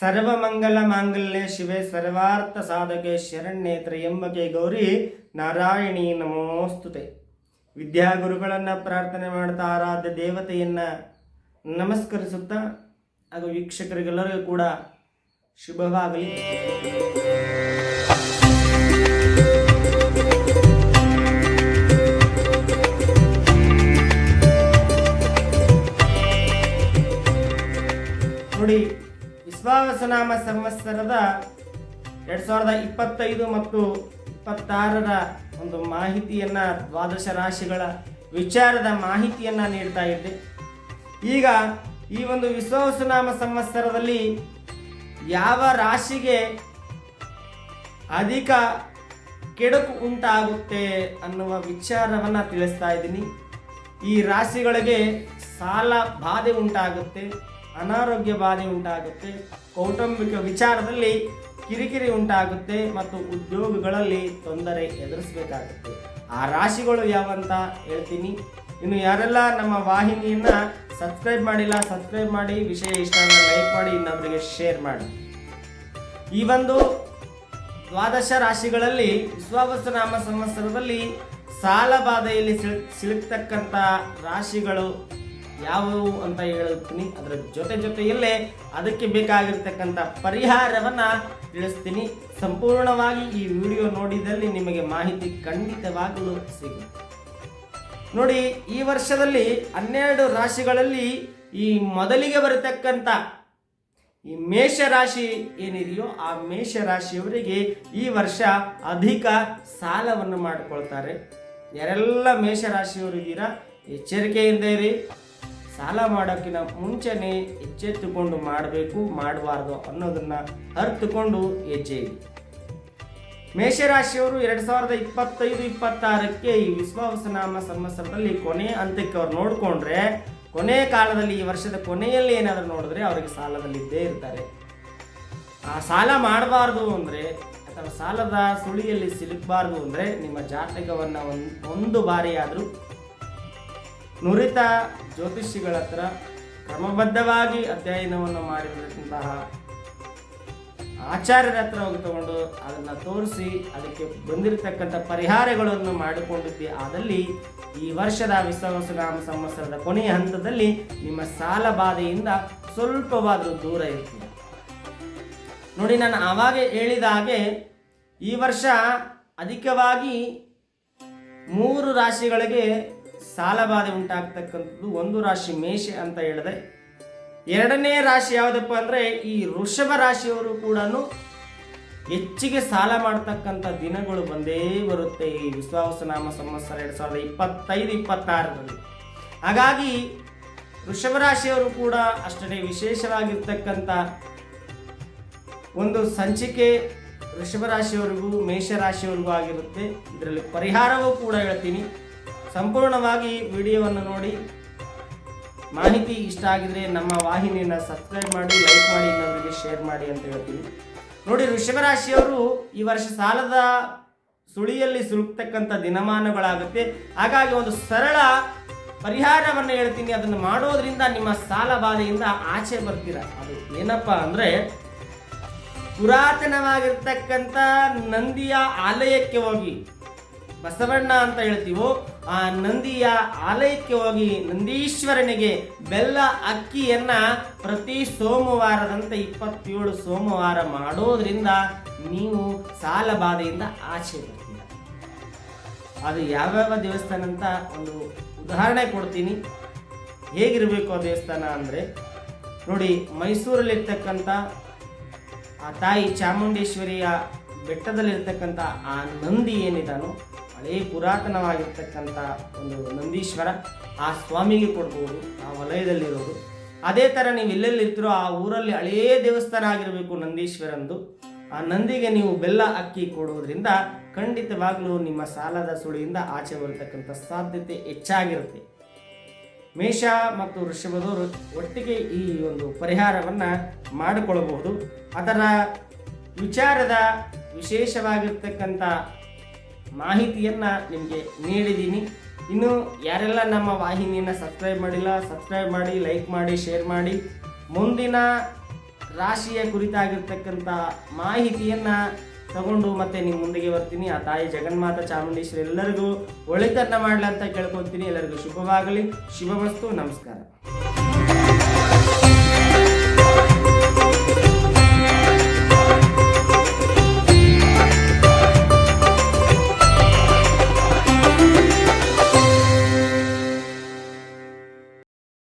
ಸರ್ವಮಂಗಲ ಮಾಂಗಲ್ಯ ಶಿವೆ ಸರ್ವಾರ್ಥ ಸಾಧಕೆ ಶರಣ್ಯೇತ್ರ ಎಂಬಕೆ ಗೌರಿ ನಾರಾಯಣಿ ನಮೋಸ್ತುತೆ. ವಿದ್ಯಾಗುರುಗಳನ್ನು ಪ್ರಾರ್ಥನೆ ಮಾಡ್ತಾ ಆರಾಧ್ಯ ದೇವತೆಯನ್ನು ನಮಸ್ಕರಿಸುತ್ತಾ, ಹಾಗೂ ವೀಕ್ಷಕರಿಗೆಲ್ಲರಿಗೂ ಕೂಡ ಶುಭವಾಗಲಿ. ವಿಶ್ವಾವಸನಾಮ ಸಂವತ್ಸರದ ಎರಡು ಸಾವಿರದ ಇಪ್ಪತ್ತೈದು ಮತ್ತು ಇಪ್ಪತ್ತಾರರ ಒಂದು ಮಾಹಿತಿಯನ್ನು ದ್ವಾದಶ ರಾಶಿಗಳ ವಿಚಾರದ ಮಾಹಿತಿಯನ್ನು ನೀಡ್ತಾ ಇದ್ದೆ. ಈಗ ಈ ಒಂದು ವಿಶ್ವಾಸನಾಮ ಸಂವತ್ಸರದಲ್ಲಿ ಯಾವ ರಾಶಿಗೆ ಅಧಿಕ ಕೆಡುಕು ಉಂಟಾಗುತ್ತೆ ಅನ್ನುವ ವಿಚಾರವನ್ನು ತಿಳಿಸ್ತಾ ಇದ್ದೀನಿ. ಈ ರಾಶಿಗಳಿಗೆ ಸಾಲ ಬಾಧೆ ಉಂಟಾಗುತ್ತೆ. ಅನಾರೋಗ್ಯ ಬಾಧೆ ಉಂಟಾಗುತ್ತೆ, ಕೌಟುಂಬಿಕ ವಿಚಾರದಲ್ಲಿ ಕಿರಿಕಿರಿ ಉಂಟಾಗುತ್ತೆ ಮತ್ತು ಉದ್ಯೋಗಗಳಲ್ಲಿ ತೊಂದರೆ ಎದುರಿಸಬೇಕಾಗುತ್ತೆ. ಆ ರಾಶಿಗಳು ಯಾವಂತ ಹೇಳ್ತೀನಿ. ಇನ್ನು ಯಾರೆಲ್ಲ ನಮ್ಮ ವಾಹಿನಿಯನ್ನ ಸಬ್ಸ್ಕ್ರೈಬ್ ಮಾಡಿಲ್ಲ, ಸಬ್ಸ್ಕ್ರೈಬ್ ಮಾಡಿ, ವಿಷಯ ಇಷ್ಟ ಲೈಕ್ ಮಾಡಿ ಇನ್ನೊಬ್ಬರಿಗೆ ಶೇರ್ ಮಾಡಿ. ಈ ಒಂದು ದ್ವಾದಶ ರಾಶಿಗಳಲ್ಲಿ ವಿಶ್ವಾವಸನಾಮ ಸಂವತ್ಸರದಲ್ಲಿ ಸಾಲ ಬಾಧೆಯಲ್ಲಿ ಸಿಲುಕ್ತಕ್ಕಂಥ ರಾಶಿಗಳು ಯಾವುವು ಅಂತ ಹೇಳುತ್ತೀನಿ. ಅದರ ಜೊತೆ ಜೊತೆಯಲ್ಲೇ ಅದಕ್ಕೆ ಬೇಕಾಗಿರ್ತಕ್ಕಂಥ ಪರಿಹಾರವನ್ನು ತಿಳಿಸ್ತೀನಿ. ಸಂಪೂರ್ಣವಾಗಿ ಈ ವಿಡಿಯೋ ನೋಡಿದಲ್ಲಿ ನಿಮಗೆ ಮಾಹಿತಿ ಖಂಡಿತವಾಗಲು ಸಿಗುತ್ತೆ. ನೋಡಿ, ಈ ವರ್ಷದಲ್ಲಿ ಹನ್ನೆರಡು ರಾಶಿಗಳಲ್ಲಿ ಈ ಮೊದಲಿಗೆ ಬರತಕ್ಕಂಥ ಈ ಮೇಷರಾಶಿ ಏನಿದೆಯೋ ಆ ಮೇಷರಾಶಿಯವರಿಗೆ ಈ ವರ್ಷ ಅಧಿಕ ಸಾಲವನ್ನು ಮಾಡಿಕೊಳ್ತಾರೆ. ಯಾರೆಲ್ಲ ಮೇಷರಾಶಿಯವರು ಇದ್ದೀರಾ, ಎಚ್ಚರಿಕೆಯಿಂದ ಇರಿ. ಸಾಲ ಮಾಡೋಕ್ಕಿಂತ ಮುಂಚೆನೆ ಎಚ್ಚೆತ್ತುಕೊಂಡು ಮಾಡಬೇಕು, ಮಾಡಬಾರ್ದು ಅನ್ನೋದನ್ನ ಅರ್ಥಕೊಂಡು ಹೆಜ್ಜೆ ಇದೆ ಮೇಷರಾಶಿಯವರು ಎರಡ್ ಸಾವಿರದ ಇಪ್ಪತ್ತೈದು, ಇಪ್ಪತ್ತಾರಕ್ಕೆ ಈ ವಿಶ್ವಾಸನಾಮ ಸಂವತ್ಸರದಲ್ಲಿ ಕೊನೆ ಹಂತಕ್ಕೆ ಅವ್ರು ನೋಡಿಕೊಂಡ್ರೆ, ಕೊನೆ ಕಾಲದಲ್ಲಿ ಈ ವರ್ಷದ ಕೊನೆಯಲ್ಲಿ ಏನಾದರೂ ನೋಡಿದ್ರೆ ಅವರಿಗೆ ಸಾಲದಲ್ಲಿದ್ದೇ ಇರ್ತಾರೆ. ಆ ಸಾಲ ಮಾಡಬಾರ್ದು ಅಂದರೆ, ಅಥವಾ ಸಾಲದ ಸುಳಿಯಲ್ಲಿ ಸಿಲುಕಬಾರ್ದು ಅಂದರೆ ನಿಮ್ಮ ಜಾತಕವನ್ನು ಒಂದು ಒಂದು ಬಾರಿ ಆದರೂ ನುರಿತ ಜ್ಯೋತಿಷಿಗಳ ಹತ್ರ ಕ್ರಮಬದ್ಧವಾಗಿ ಅಧ್ಯಯನವನ್ನು ಮಾಡಿರತಕ್ಕಂತಹ ಆಚಾರ್ಯರ ಹತ್ರ ಹೋಗಿ ತಗೊಂಡು ಅದನ್ನು ತೋರಿಸಿ ಅದಕ್ಕೆ ಬಂದಿರತಕ್ಕಂಥ ಪರಿಹಾರಗಳನ್ನು ಮಾಡಿಕೊಂಡಿದ್ದೆ. ಆದಲ್ಲಿ ಈ ವರ್ಷದ ವಿಶ್ವವಸನಾಮ ಸಂವತ್ಸರದ ಕೊನೆಯ ಹಂತದಲ್ಲಿ ನಿಮ್ಮ ಸಾಲ ಬಾಧೆಯಿಂದ ಸ್ವಲ್ಪವಾದರೂ ದೂರ ಇರ್ತೀರ. ನೋಡಿ, ನಾನು ಆವಾಗ ಹೇಳಿದ ಹಾಗೆ ಈ ವರ್ಷ ಅಧಿಕವಾಗಿ ಮೂರು ರಾಶಿಗಳಿಗೆ ಸಾಲ ಬಾಧೆ ಉಂಟಾಗ್ತಕ್ಕಂಥದ್ದು ಒಂದು ರಾಶಿ ಮೇಷ ಅಂತ ಹೇಳಿದೆ. ಎರಡನೇ ರಾಶಿ ಯಾವುದಪ್ಪ ಅಂದರೆ ಈ ವೃಷಭ ರಾಶಿಯವರು ಕೂಡ ಹೆಚ್ಚಿಗೆ ಸಾಲ ಮಾಡ್ತಕ್ಕಂಥ ದಿನಗಳು ಬಂದೇ ಬರುತ್ತೆ ಈ ವಿಶ್ವಾಸನಾಮ ಸಂವತ್ಸರ ಎರಡು ಸಾವಿರದ ಇಪ್ಪತ್ತೈದು, ಇಪ್ಪತ್ತಾರರಲ್ಲಿ. ಹಾಗಾಗಿ ವೃಷಭ ರಾಶಿಯವರು ಕೂಡ ಅಷ್ಟೇ ವಿಶೇಷವಾಗಿರ್ತಕ್ಕಂಥ ಒಂದು ಸಂಚಿಕೆ ವೃಷಭ ರಾಶಿಯವರಿಗೂ ಮೇಷರಾಶಿಯವರಿಗೂ ಆಗಿರುತ್ತೆ. ಇದರಲ್ಲಿ ಪರಿಹಾರವೂ ಕೂಡ ಹೇಳ್ತೀನಿ. ಸಂಪೂರ್ಣವಾಗಿ ವಿಡಿಯೋವನ್ನು ನೋಡಿ. ಮಾಹಿತಿ ಇಷ್ಟ ಆಗಿದ್ರೆ ನಮ್ಮ ವಾಹಿನಿಯನ್ನು ಸಬ್ಸ್ಕ್ರೈಬ್ ಮಾಡಿ, ಲೈಕ್ ಮಾಡಿ ಇನ್ನೊಬ್ಬರಿಗೆ ಶೇರ್ ಮಾಡಿ ಅಂತ ಹೇಳ್ತೀನಿ. ನೋಡಿ ವೃಷಭ ರಾಶಿಯವರು ಈ ವರ್ಷ ಸಾಲದ ಸುಳಿಯಲ್ಲಿ ಸುಲುಕ್ತಕ್ಕಂಥ ದಿನಮಾನಗಳಾಗುತ್ತೆ. ಹಾಗಾಗಿ ಒಂದು ಸರಳ ಪರಿಹಾರವನ್ನು ಹೇಳ್ತೀನಿ. ಅದನ್ನು ಮಾಡೋದ್ರಿಂದ ನಿಮ್ಮ ಸಾಲ ಬಾಧೆಯಿಂದ ಆಚೆ ಬರ್ತೀರ? ಅದು ಏನಪ್ಪ ಅಂದರೆ, ಪುರಾತನವಾಗಿರ್ತಕ್ಕಂಥ ನಂದಿಯ ಆಲಯಕ್ಕೆ ಹೋಗಿ ಬಸವಣ್ಣ ಅಂತ ಹೇಳ್ತೀವೋ ಆ ನಂದಿಯ ಆಲಯಕ್ಕೆ ಹೋಗಿ ನಂದೀಶ್ವರನಿಗೆ ಬೆಲ್ಲ ಅಕ್ಕಿಯನ್ನ ಪ್ರತಿ ಸೋಮವಾರದಂತೆ ಇಪ್ಪತ್ತೇಳು ಸೋಮವಾರ ಮಾಡೋದ್ರಿಂದ ನೀವು ಸಾಲ ಬಾಧೆಯಿಂದ ಆಚೆ ಬರ್ತೀರ. ಅದು ಯಾವ್ಯಾವ ದೇವಸ್ಥಾನ ಅಂತ ಒಂದು ಉದಾಹರಣೆ ಕೊಡ್ತೀನಿ. ಹೇಗಿರಬೇಕು ಆ ದೇವಸ್ಥಾನ ಅಂದರೆ, ನೋಡಿ ಮೈಸೂರಲ್ಲಿರ್ತಕ್ಕಂಥ ಆ ತಾಯಿ ಚಾಮುಂಡೇಶ್ವರಿಯ ಬೆಟ್ಟದಲ್ಲಿರ್ತಕ್ಕಂಥ ಆ ನಂದಿ ಏನಿದಾನೋ ಹಳೇ ಪುರಾತನವಾಗಿರ್ತಕ್ಕಂಥ ಒಂದು ನಂದೀಶ್ವರ ಆ ಸ್ವಾಮಿಗೆ ಕೊಡ್ಬೋದು, ಆ ವಲಯದಲ್ಲಿರೋದು. ಅದೇ ಥರ ನೀವು ಎಲ್ಲೆಲ್ಲಿರ್ತೀರೋ ಆ ಊರಲ್ಲಿ ಹಳೇ ದೇವಸ್ಥಾನ ಆಗಿರಬೇಕು ನಂದೀಶ್ವರಂದು. ಆ ನಂದಿಗೆ ನೀವು ಬೆಲ್ಲ ಅಕ್ಕಿ ಕೊಡುವುದರಿಂದ ಖಂಡಿತವಾಗಲೂ ನಿಮ್ಮ ಸಾಲದ ಸುಳಿಯಿಂದ ಆಚೆ ಬರತಕ್ಕಂಥ ಸಾಧ್ಯತೆ ಹೆಚ್ಚಾಗಿರುತ್ತೆ. ಮೇಷ ಮತ್ತು ವೃಷಭದವರು ಒಟ್ಟಿಗೆ ಈ ಒಂದು ಪರಿಹಾರವನ್ನು ಮಾಡಿಕೊಳ್ಳಬಹುದು ಅದರ ವಿಚಾರದ ವಿಶೇಷವಾಗಿರ್ತಕ್ಕಂಥ ಮಾಹಿತಿಯನ್ನು ನಿಮಗೆ ನೀಡಿದ್ದೀನಿ ಇನ್ನು ಯಾರೆಲ್ಲ ನಮ್ಮ ವಾಹಿನಿಯನ್ನು ಸಬ್ಸ್ಕ್ರೈಬ್ ಮಾಡಿಲ್ಲ ಸಬ್ಸ್ಕ್ರೈಬ್ ಮಾಡಿ ಲೈಕ್ ಮಾಡಿ ಶೇರ್ ಮಾಡಿ, ಮುಂದಿನ ರಾಶಿಯ ಕುರಿತಾಗಿರ್ತಕ್ಕಂಥ ಮಾಹಿತಿಯನ್ನು ತಗೊಂಡು ಮತ್ತೆ ನಿಮ್ಮ ಮುಂದಿಗೆ ಬರ್ತೀನಿ. ಆ ತಾಯಿ ಜಗನ್ಮಾತ ಚಾಮುಂಡೇಶ್ವರಿ ಎಲ್ಲರಿಗೂ ಒಳಿತನ್ನ ಮಾಡ್ಲಿ ಅಂತ ಕೇಳ್ಕೊತೀನಿ ಎಲ್ಲರಿಗೂ ಶುಭವಾಗಲಿ. ಶುಭವಸ್ತು. ನಮಸ್ಕಾರ.